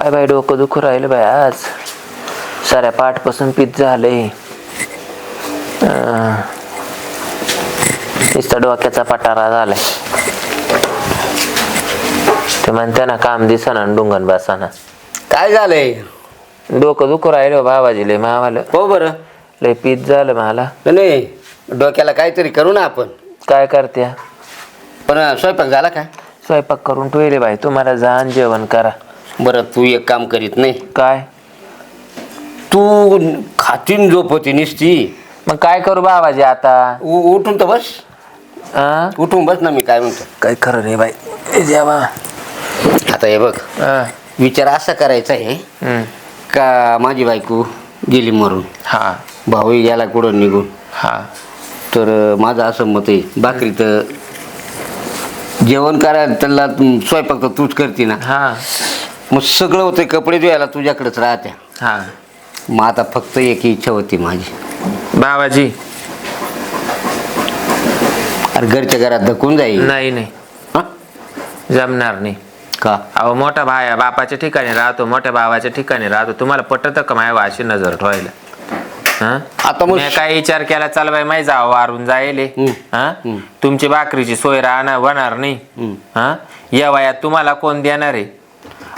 काय बाई डोकं दुखू राहिलं बाई आज? साऱ्या पाठपासून पीत झालंय. नुसता डोक्याचा पटारा झालाय. ते म्हणते ना काम दिसना डुंगण बसाना. काय झालंय? डोकं दुखू राहिलं बाबाजी लय मावाला. हो बरं. लय पीत झालं मला. नाही डोक्याला काहीतरी करू ना आपण. काय करते पण स्वयंपाक झाला का? स्वयंपाक करून ठेवले बाई तुम्हाला जाण जेवण करा. बरं तू एक काम करीत नाही. काय? तू खातीन झोपती निसती. मग काय करू बाबाजी आता? उ- उठून तर बस? उठून बस ना मी काय म्हणतो. काय खरं नाही बाई? ए आता हे बघ हा. विचार असा करायचा आहे हम्म. का माझी बायको गेली मरून? हा. भाऊही गेला कुठं निघून? हा. तर अं, माझं असं मत आहे भाकरी तर जेवण करायला त्याला तू- स्वयंपाक तर तूच करते ना. हा. मग सगळं होतं कपडे धुवायला तुझ्याकडेच राहत्या. हा. मग आता फक्त एक इच्छा होती माझी. बाबाजी. अरे घरच्या घरात धकून जाईल. नाही नाही. हा? जमणार नाही. का? अहो मोठा भाया बापाच्या ठिकाणी राहतो मोठ्या भावाच्या ठिकाणी राहतो. तुम्हाला पटत का माय अशी नजर ठेवायला? हा? आता मग मी काय विचार केला चल बाई माही जावं वारून जायले. हा? हम्म. तुमची भाकरीची सोय राहणार होणार नाही. हा? या वयात तुम्हाला कोण देणार आहे?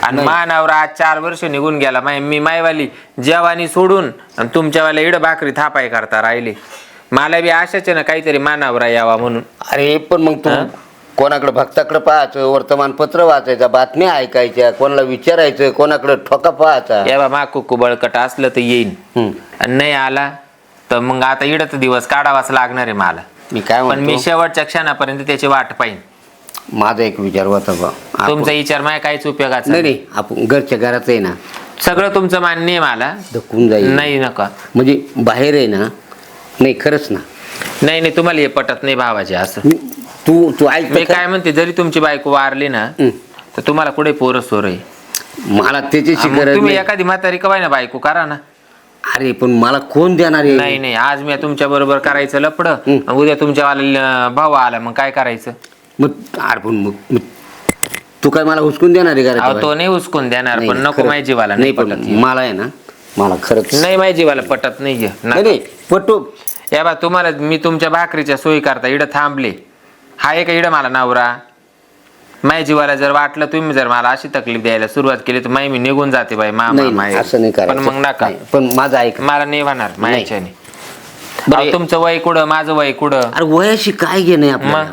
आणि. मानावर आज चार वर्ष निघून गेला. माय मी मायवाली जेवानी सोडून आणि तुमच्यावाला इड भाकरी थापाय करता राहिले. मला बी आशाच ना काहीतरी मानावर यावा म्हणून. अरे पण मग तू? कोणाकडे भक्ताकडे पाहायचं वर्तमानपत्र वाचायचं बातम्या ऐकायच्या कोणाला विचारायचं कोणाकडे ठोका पाहायचा? या बा मा कुकू बळकट असलं तर येईन. हम्म. आणि नाही आला तर मग आता इडत दिवस काढावाच लागणार आहे मला. मी काय पण मी म्हणतो? शेवटच्या क्षणापर्यंत त्याची वाट पाहिन. माझा एक विचार होता बा. आपण- तुमचा विचार माय काहीच उपयोगाचा नाही नाही. नाही आपण घरच्या घरात आहे ना. सगळं तुमचं मान्य आहे मला. धकून जाईल. नाही नका. म्हणजे बाहेर आहे ना नाही खरंच ना. नाही नाही तुम्हाला हे पटत नाही भावाचे असं. तू तू ऐक मी तर काय म्हणते जरी तुमची बायको वारली ना. तर तुम्हाला कुठे पोरं सोर आहे? मला त्याच्याची मग गरज तुम्ही नाही. एखादी म्हातारी कवाय ना बायको करा ना. अरे पण मला कोण देणार नाही आहे? नाही आज मी तुमच्या बरोबर करायचं लपड. उद्या तुमच्या वाला भाऊ आला मग काय करायचं? मग अरे पण मग मग तू काय मला हुसकून देणार आहे अहो घराच्या तो नाही उचकून देणार नाही, पण नाही, नको. माझ्या जीवाला नाही नाही पण पटत. मला आहे ना मला खरंच नाही माझ्या जीवाला पटत नाहीये नाही ना नाही पटू. या बा तुम्हाला मी तुमच्या भाकरीच्या सोयी करता इडं थांबले. हा एक इडं मला नवरा. माझ्या जीवाला जर वाटलं तुम्ही जर मला अशी तकलीफ द्यायला सुरुवात केली तर माई मी निघून जाते बाई मामा नाही माय. नाही, असं नाही पण करायचं मग नका. नाही, पण माझं ऐक. मला नाही होणार नाही. बरं, अहो, तुमचं वय कुठं माझं वय कुठं? अरे वयाशी काय घेणं आहे आपल्याला? हा?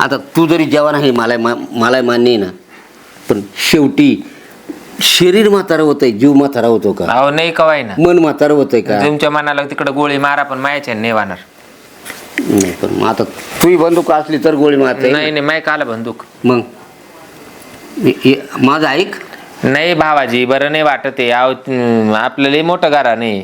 आता तू जरी जवान आहे मला मा- मला मान्य आहे ना पण शेवटी शरीर म्हातारा होतंय जीव म्हातारा होतो का? अहो नाही कवाय ना मन म्हातारा होतंय का? तुमच्या मनाला तिकडे गोळी मारा पण मायाच्या नाही होणार नाही पण मग आता तुही बंदूक असली तर गोळी मारता. नाही नाही माय काला बंदूक. मग? हे- हे- माझं ऐक. नाही भावाजी बरं नाही वाटत आहे. अहो हम्म, आपलं लय मोठं घरा नाही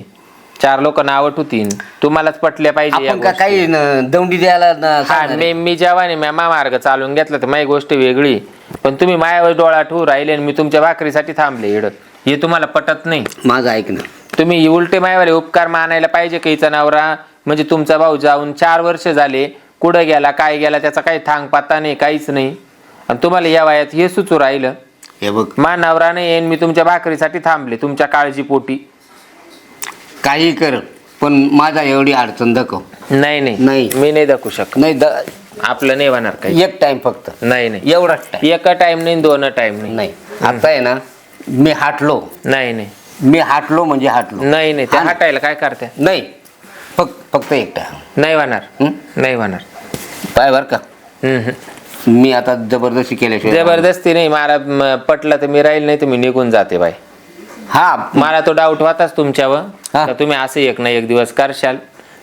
चार लोक नावं ठुतीन तुम्हालाच पटल्या पाहिजे या आपण का गोष्टी. काही न- दौंडी द्यायला न- हा सांगणार मी? मी जेव्हा मी मा मार्ग चालून घेतला तर माझी गोष्ट वेगळी. पण तुम्ही मायावर डोळा ठेवू राहिले आणि मी तुमच्या भाकरीसाठी थांबले इडत हे तुम्हाला पटत नाही. माझं ऐक ना. तुम्ही उलटे मायावर उपकार मानायला पाहिजे की हिचा नवरा? म्हणजे तुमचा भाऊ जाऊन चार वर्ष झाले कुठं गेला काय गेला त्याचा काही थांग पत्ता नाही काहीच नाही. आणि तुम्हाला या वयात हे सुचू राहिलं. हे बघ. मा नवरा नाही येईन मी तुमच्या भाकरीसाठी थांबले तुमच्या काळजीपोटी. काही कर पण माझा एवढी अडचण दाखव. नाही नाही. नाही. मी नाही दाखवू शकत. नाही द- आपलं नाही होणार काही. एक टाइम फक्त. नाही नाही. एवढाच टाइम एका टाइम नाही दोन टाइम नाही. नाही. आता आहे ना मी हाटलो. नाही नाही. मी हाटलो म्हणजे हाटलो. नाही नाही. ते ना. हटायला काय करते? नाही. फक्त फक्त एक टाइम नाही होणार. हं? नाही होणार. पाय बर का. मी आता जबरदस्ती केल्याशिवाय जबरदस्ती नाही. मला म, पटलं तर मी राहील नाही तर मी निघून जाते बाई. हा. मला तो डाऊट होताच तुमच्यावर. हा. तुम्ही असं एक ना एक दिवस करशाल.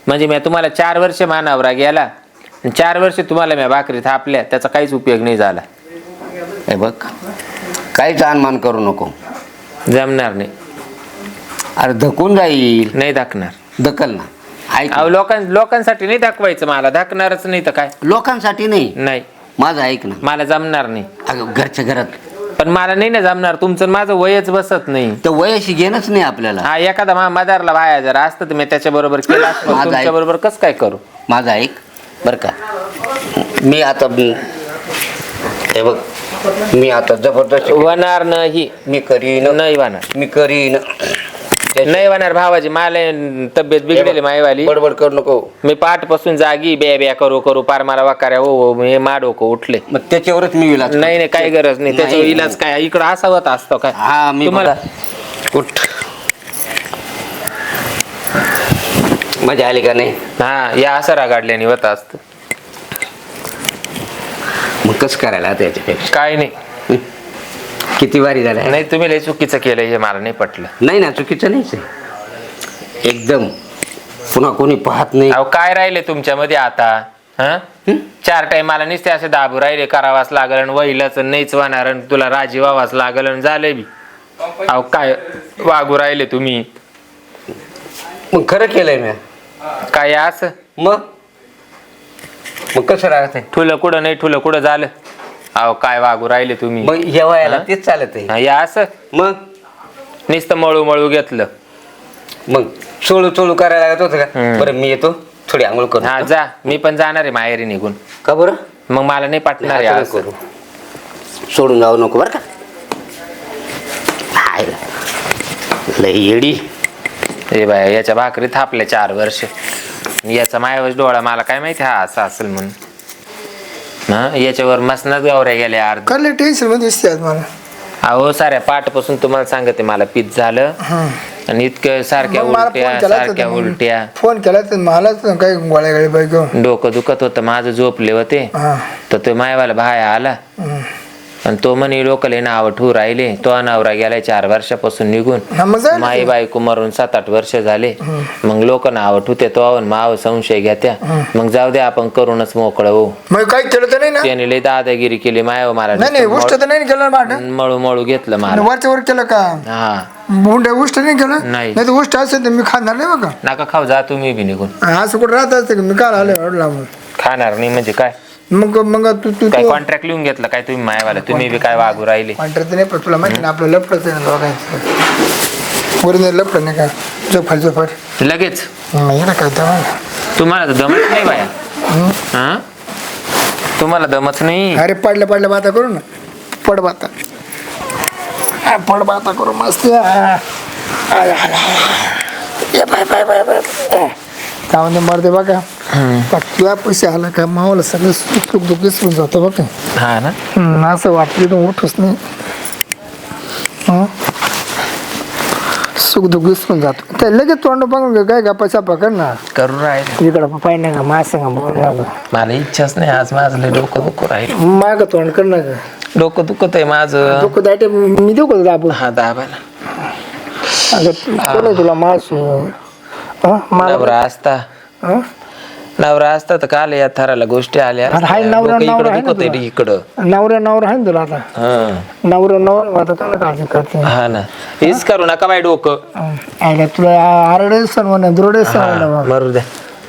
म्हणजे मी तुम्हाला चार वर्ष मानावरा गेला. आणि चार वर्ष तुम्हाला मी भाकरी थापल्या. त्याचा काहीच उपयोग नाही झाला. हे बघ काहीच अनुमान करू नको. जमणार नाही. अरे धकून जाईल. नाही दाखणार दकल ना. ऐक अहो लोकां लोकांसाठी नाही दाखवायचं मला. दाखणारच नाही तर काय? लोकांसाठी नाही. नाही. माझं ऐक ना. मला जमणार नाही. अगं घरच्या घरात पण मला नाही ना जमणार. तुमचं आणि माझं वयच बसत नाही. तर वयाशी घेणंच नाही आपल्याला. हा एखादा मा मदारला बाया जर असतं तर मी त्याच्या बरोबर केलं तुमच्या. बरोबर कसं काय करू? माझं ऐक. बरं का. मी आता हे बघ. मी आता जबरदस्त होणार नाही. मी करीन. नाही होणार मी करीन. नाही होणार भावाजी मला तब्येत बिघडेल माईवाली बडबड करू नको. मी पाठपासून जागी बे बे करू करू पार मला वाकाऱ्या हो मा डोकं उठले. मग त्याच्यावरच मी इलाज नाही नाही काही गरज नाही त्याच्यावर. इलाज काय? इकडं असा होत असतो काय? हा मी तुम्हाला. उठ. मजा आली का नाही? हा या असं रागाडल्याने होत असत. मग कसं करायला आता याच्यापेक्षा? काय नाही? किती वारी झाल्या नाही तुम्ही लय चुकीचं केलं हे मला नाही पटलं. नाही ना चुकीचं नाहीच आहे. एकदम पुन्हा कोणी पाहत नाही. अहो काय राहिले तुमच्यामध्ये आता? हा? चार टाइम मला नुसते असे दाबू राहिले करावाच लागल आणि वहिलाच नाहीच वाहणार आणि तुला राजी व्हावाच लागल आणि झालंय बी. अहो काय वागू राहिले तुम्ही? मग खरं केलंय मी. काय असं? मग? मग कसं राहत आहे ठुलं कुठं नाही ठुलं कुठं झालं? अहो काय वागू राहिले तुम्ही? मग या वयाला हा? तेच चालत आहे हा, या असं? मग? नुसतं मळू मळू घेतलं. मग चोळू चोळू करायला लागत होतं का? हम्म. बरं मी येतो. थोडी आंघोळ करू हा जा. मी पण जाणार आहे माहेरी निघून. का बरं? मग मला नाही पटणार आहे असं. करू. सोडून जाऊ नको बरं का. लय येडी. ए बाय याच्या भाकरी थापल्या चार वर्ष. याचा मायावच डोळा मला काय माहिती हा असा असेल म्हणून. हा याच्यावर मसनात गावऱ्या गेल्या अर्ध करले टेन्शनमध्ये दिसते आज मला. अहो साऱ्या पाठपासून तुम्हाला सांगते मला पित झालं. आणि इतकं सारख्या मग मला उलट्या फोन केला सारख्या उलट्या. फोन केला तर मलाच काही गोळ्या गाडी डोकं दुखत होतं माझं झोपले होते. हा. तर तो मायवाला भाया आला. आणि तो म्हणे लोकले नाव राहिले. तो नवरा गेलाय चार वर्षापासून निघून. माई बायको मरून सात आठ वर्ष झाले. मग लोक नाव ठेवते तो आवून माव संशय घेत्या. मग जाऊ दे आपण करूनच मोकळं हो काही केलं तर नाही ना? त्याने लय दादागिरी केली मायव मला नाही केलं मळू मळू घेतलं मला वरच्या वर केलं का? हा. उंड्या उष्ट नाही केलं? नाही. तर उष्ट असेल तर मी खाणार नाही बघा. नका खाऊ जा तुम्ही बी निघून. असं कुठं राहत असतं का मी काल आलो खाणार नाही म्हणजे काय? मग मग तू तू काय कॉन्ट्रॅक्ट लिहून घेतलं काय तुम्ही मायवाला? तुम्ही बी काय वागू राहिले? कॉन्ट्रॅक्ट नाही पण तुला माहिती ना आपलं लपडच आहे ना दोघांचं. वरून लपड नाही का? जोफार जोफार लगेच? नाही ना काय तर तुम्हाला तर दमच नाही बाया. हा? तुम्हाला दमच नाही? अरे पडलं पडलं बाता करू ना. पड बाता. हा, पड बाता करू मस्त. हा. आय, आय, आय. ये बाय बाय बाय बाय. म्हणते मरते बघा. का तुला पैसे आला का मावाला सगळं सुख सुख दुःख विसरून जातो बघा. हा ना? हम्म, असं वाटलं तर उठूच नाही. हं? सुख दुःख विसरून जातो. ते लगेच तोंड बघून घे, काय गप्पा सापा कर ना करू राहिले. इकडं का मासा का मला इच्छाच नाही आज माझं लय डोकं दुखू राहील. माग तोंड कर ना ग. डोकं दुखत आहे माझं. डोकं दाटे मी देऊ का दाबून? हा दाबा ना अगं कोण आहे तुला मास? हं? मला नवरा असता. हं? नवरा असता तर काल या थराला गोष्टी आल्या. हाय. नवरा- नवरा इकडं आहे ना तुला. इकडं. नवरा नवरा आहे ना तुला आता? हा. नवरा नवरा आता तुला काळजी करते? हा ना. हेच करू नका बाई डोकं. हं. आयला तुला आरडे सण म्हणा दुरडे सण म्हणा. मरू द्या.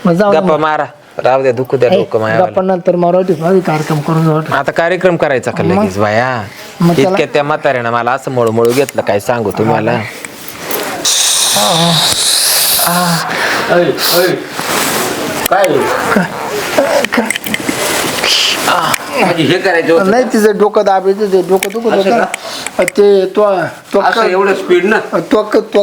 मग जाऊ दे गप्पा मारा. राहू द्या दुखू द्या डोकं. माया गप्पा नंतर मराठी भावी कार्यक्रम करून जाऊ आता कार्यक्रम करायचा का लगेच बाया? मग त्याला- इतक्या त्या म्हाताऱ्यानं मला असं मळू घेतलं काय सांगू तुम्हाला? काय म्हणजे हे करायचं होतं. नाही तिचं डोकं दाबायचं ते डोकं दुखत असं होतं ना. ते तो तो असं एवढं स्पीड ना? तो तो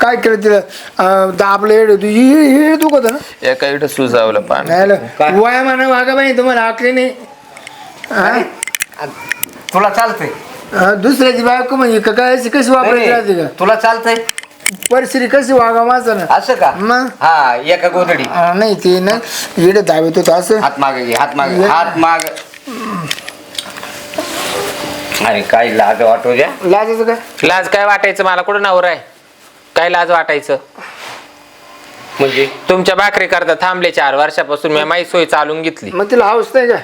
काय केलं तिला? अं, दाबलं. हि- हि- हि दुखत ना. एका इकडे सुजावलं पान नाही काय? वया म्हणा वागा बाई तुम्हाला आकली नाही. हा? तुला चालतंय. दुसऱ्याची बायको म्हणजे का- काय अशी कशी वापरायची राहते का? तुला चालतंय? परिस्थिती कशी वागा माझं ना असं का? मग हा एका गोधडी. नाही ते ना येडे दाबत होतं असं. हात मागे घे हात मागे हात माग. अरे काय लाज वाटू द्या. लाजायचं काय? लाज काय वाटायचं? मला कुठं नवरा आहे? काय लाज वाटायचं? म्हणजे तुमच्या भाकरी करता थांबले चार वर्षापासून मी माही सोय चालून घेतली. मग तिला हाऊस नाही काय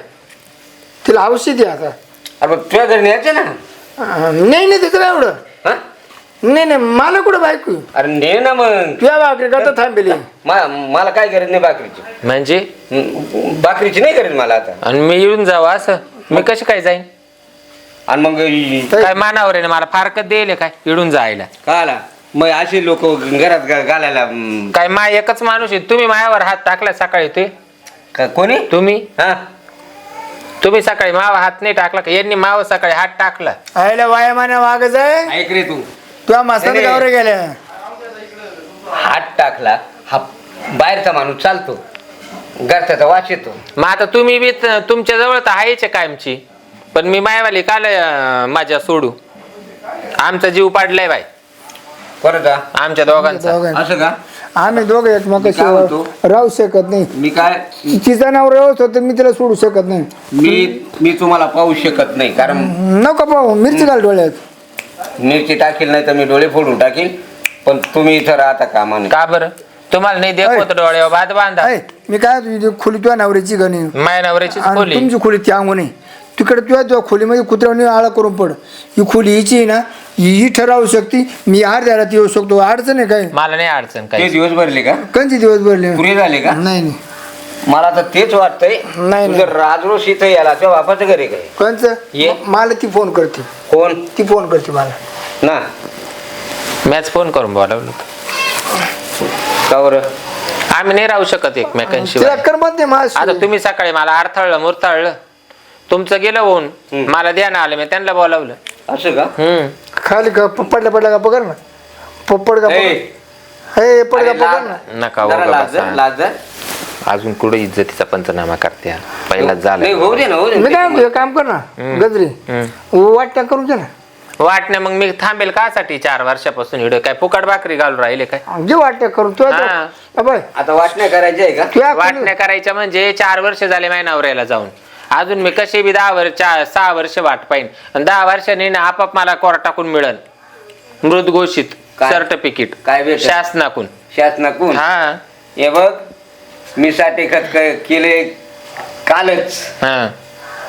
तिला हाऊस येते आता. अरे मग तुझ्या घरी न्यायचं ना? अं, नाही नाही तिचं काय एवढं? नाही नाही मला कुठं बायको? अरे ने ना मग. तुझ्या भाकरी करता थांबेली मा- मला काय गरज नाही बाकरीची म्हणजे? हम्म, बाकरीची नाही गरज मला आता. आणि मी येऊन जावं असं. मी कशी काय जाईन? आणि मग इ- काय मानावर आहे ना मला फारकत देईल काय? इडून जायला. आला मग असे लोक घरात घा- घालायला हम्म, काय माय एकच माणूस आहे. तुम्ही मायावर हात टाकला सकाळी ते? का- कोणी? तुम्ही? हा. तुम्ही सकाळी मावा हात नाही टाकला का? यांनी माव सकाळी हात टाकला. आयला वायामाने वागच आहे ऐक रे तू. तुझ्या मस्ताने नाही, गावरे गेल्या हात टाकला हा बाहेरचा माणूस चालतो. घरच्याचा वास येतो. मग आता तुम्ही बी त- तुमच्या जवळ तर आहेच आहे कायमची. पण मी मायवाली काल अं, माझ्या सोडू. आमचा जीव पाडलाय बाय परत हा. आमच्या दोघांचा. असं का? आम्ही दोघं मी काय म्हणतो? एकमेकाशिवाय राहू शकत नाही. मी काय? तिचा नाव राहत होतं मी तिला सोडू शकत नाही. मी मी तुम्हाला पाहू शकत नाही कारण नको पाहू. मिरची घाल डोळ्यात. मिरची टाकील नाही तर मी डोळे फोडून टाकील. पण तुम्ही इथं राहता कामा नाही का बरं? तुम्हाला नाही देखवत डोळ्यावर भात बांधा. ऐ, मी काय तुझी खोली तुझ्या नवऱ्याची गणी माय नवऱ्याचीच आणि खोली. तुमची खोली त्या अंगून आहे तिकडे तुझ्या तुझ्या खोलीमध्ये कुत्र्याने आळा करून पड. ही खोली हिची आहे ना ही ही ठरावू शकते मी आड द्यायला ती येऊ शकतो. अडचण आहे काय? मला नाही अडचण ते काही. दिवस भरले का? कंची दिवस भरले? पुरे झाले का? नाही नाही. मला तर तेच वाटतंय नाही. तुझं राजरोस इथं याला त्या बापाचं घरी काय ये. मला ती फोन करते. कोण? ती फोन करते मला. ना. मॅच फोन करून बोलावलं होतं. का बरं? आम्ही नाही राहू शकत एकमेकांशिवाय. तिला करमत नाही आता माझ तुम्ही सकाळी मला अडथळलं मुरताळलं तुमचं गेलं होऊन हम्म. मला द्या ना आलं मी त्यांना बोलावलं. असं का? हम्म. खाली का पडला पडला का पकड ना. पप्पड का ए, पकड. हे पड का अरे पकड ना. लाज- नका हो जरा गं लाज बसा. लाज. अजून कुठे इज्जतीचा पंचनामा करते पहिलाच नाही झालं. होऊ दे ना होऊ दे मी काय ना. म्हणतो, एक काम कर ना गजरी. वाटण्या करून दे ना. वाटणे मग मी थांबेल कासाठी चार वर्षापासून इकडे काय फुकट भाकरी घालून राहिले काय? जे वाटण्या करून हा. तो- अबे, आता वाटण्या करायची आहे का? वाटण्या करायच्या म्हणजे चार वर्ष झाले माझ्या नवऱ्याला जाऊन. अजून मी कशी बी दहा वर्ष चार सहा वर्ष वाट पाहिन. आणि दहा वर्षांनी ना आपाप मला कोर टाकून मिळल मृत घोषित काय? सर्टिफिकेट काय भेटल? शासनाकून शासनाकून हा. हे बघ मी साठी खत क- केले कालच. हा.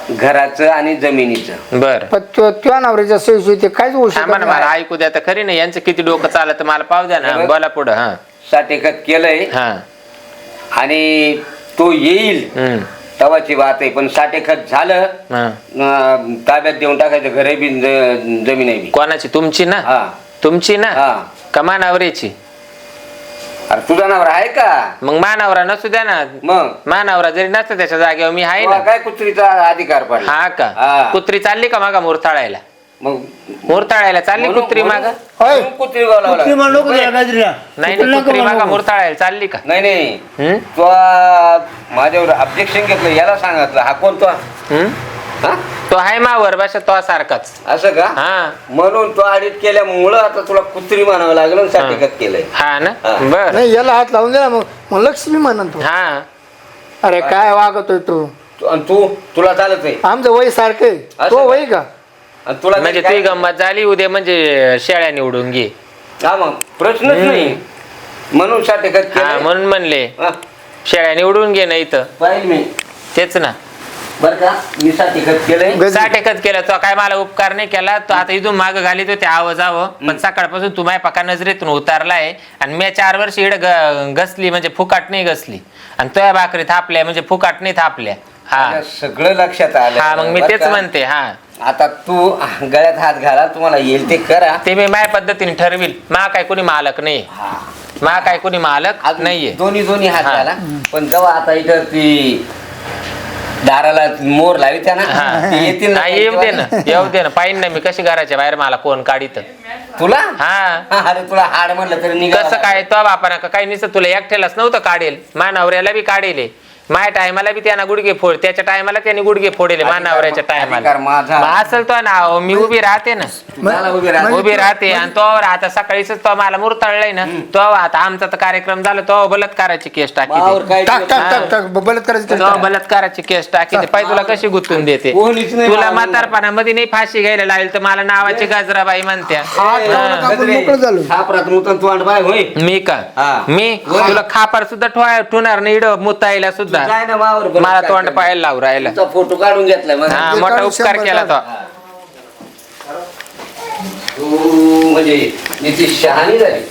घराचं आणि जमिनीचं. बर. पण तु- तुझ्या नवऱ्याच्या सोयी ते काहीच होऊ शकत ना मला नाही. ऐकू द्या तर खरी नाही. यांचं किती डोकं चालत मला पाव द्या ना. बरं. बोला पुढं हा. साठी खत केलंय. हा. आणि तो येईल. हम्म. तवाची बात आहे. पण साठी खत झालं हा. अं, ताब्यात देऊन टाकायचं घरे बी ज- जमीन आहे बी. कोणाची? तुमची ना? हा. तुमची ना? हा. कमा नवऱ्याची अरे तुझा नावर आहे का मग मानावरा नसू द्या ना मग मानावरा जरी नसतं त्याच्या जागेवर मी आहे तुला ना काय कुत्रीचा अधिकार पडला हा का. कुत्री चालली का मागा मुरताळायला मग मुरताळायला चालली म्हणून- कुत्री मागा म्हणून- म्हणून कुत्री बोलावं कुत्री लागलं. म्हणू नको त्याला गजरीला. नाही कुत्री नाही, कुत्री मागा. मुरताळायला चालली का नाही नाही हम्म? तो माझ्यावर ऑब्जेक्शन घेतलं याला सांगितलं हा कोण तो हम्म? हा? तो आहे मावर भाषा तो सारखाच. असं का? हा. म्हणून तो आडित केल्यामुळं आता तुला कुत्री म्हणावं लागलं आणि साठीकत केलंय. हा ना? हा. बर. नाही याला हात लावून दे ना मग. मग लक्ष्मी म्हणन तू. हा. अरे काय वागतोय तू? तू- आणि तू तुला चालत आहे. आमचं वय सारखं आहे. तो का? वय का? आणि तुला म्हणजे काय- तुझी गंमत झाली उद्या म्हणजे शेळ्या निवडून घे. हा मग प्रश्नच नाही. म्हणून साठीकत हा केलं म्हणून म्हणले. शेळ्या निवडून घे ना इथं. पाहिजे मी. तेच ना. बर का? मी साठीकत केलंय. गजरी. साठ एकच केलं. तो काय मला उपकार नाही केला. तो आता इथून माग घाली तो ते आव जावं पण सकाळपासून तू माझ्या पका नजरेतून उतारलाय. आणि मी चार वर्ष इकडे घसली म्हणजे फुकाट नाही घसली. आणि तुझ्या भाकरी थापल्या म्हणजे फुकाट नाही थापल्या. हा. सगळं लक्षात आलं. हा मग मी बरं तेच का? म्हणते हा. आता तू गळ्यात हात घाला तुम्हाला येईल ते करा. ते मी माझ्या पद्धतीने ठरविल. मा काय कोणी मालक नाही. मा काय कोणी मालक अजून नाहीये. दोन्ही दोन्ही हात हा. घाला. पण जेव्हा आता इथं ती दाराला मोर लावी त्या ना ते येतील ना हा, येऊ दे ना येऊ दे ना. पाहिन ना मी कशी घराच्या बाहेर मला कोण काढित. तुला? हा. अरे तुला हाड म्हणलं तरी निघा कसं काय? तो बापाना का काही निसं तुला एकट्यालाच नव्हतं काढेल. मानावऱ्याला बी काढेल माझ्या टायमाला बी त्यांना गुडघे फोड त्याच्या टायमाला त्यांनी गुडघे फोडेले मानावऱ्याच्या टायमाला अधिकार माझा. मग असेल तो नाव मी उभी राहते ना मला उभी राहा. उभी राहते आणि तो आता सकाळीच तो मला मुरतळलाय ना तो आता आमचा तर कार्यक्रम झाला तो बलात्काराची केस मावर टाकी काय टाक टाक हा. टाक टाक बलत करायचं तो बलात्काराची केस टाकी पाहिजे तुला कशी गुंतून देते कोणीच नाही तुला मारलं. म्हातारपणामध्ये नाही फाशी घ्यायला लागेल तर मला नावाची गजराबाई म्हणत्या हा. मोकळं झालो. मुतन बाय होय मी का हा. मी होय. तुला खापर सुद्धा ठोय ठेवणार नाही इड मुतायला सुद्धा काय ना मावर बरं मला काय तोंड करणार? पाहायला लावू राहिला. तुमचा फोटो काढून घेतलाय मग हा ते मोठा काढून उपकार शंभर केला तो. तू म्हणजे निती शहाणी झाली.